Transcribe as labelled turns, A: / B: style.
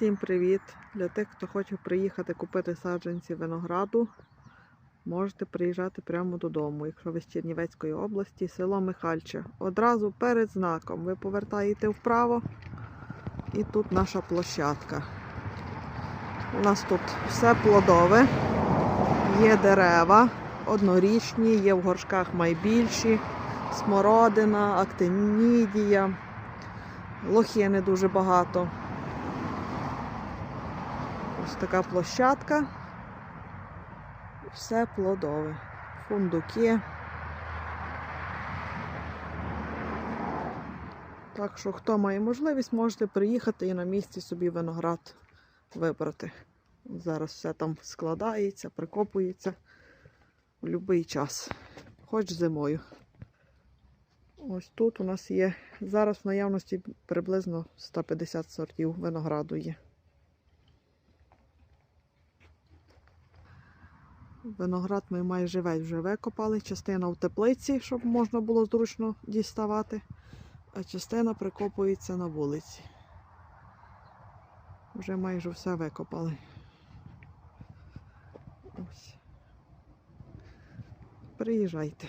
A: Всім привіт! Для тих, хто хоче приїхати купити саджанці винограду, можете приїжджати прямо додому, якщо ви з Чернівецької області, село Михальче. Одразу перед знаком ви повертаєте вправо і тут наша площадка. У нас тут все плодове, є дерева, однорічні, є в горшках майбільші, смородина, актинідія, лохини дуже багато. Ось така площадка. Все плодове. Фундуки. Так що, хто має можливість, можете приїхати і на місці собі виноград вибрати. Зараз все там складається, прикопується в будь-який час, хоч зимою. Ось тут у нас є зараз в наявності приблизно 150 сортів винограду є. Виноград ми майже весь вже викопали, частина в теплиці, щоб можна було зручно діставати, а частина прикопується на вулиці. Вже майже все викопали. Ось. Приїжджайте.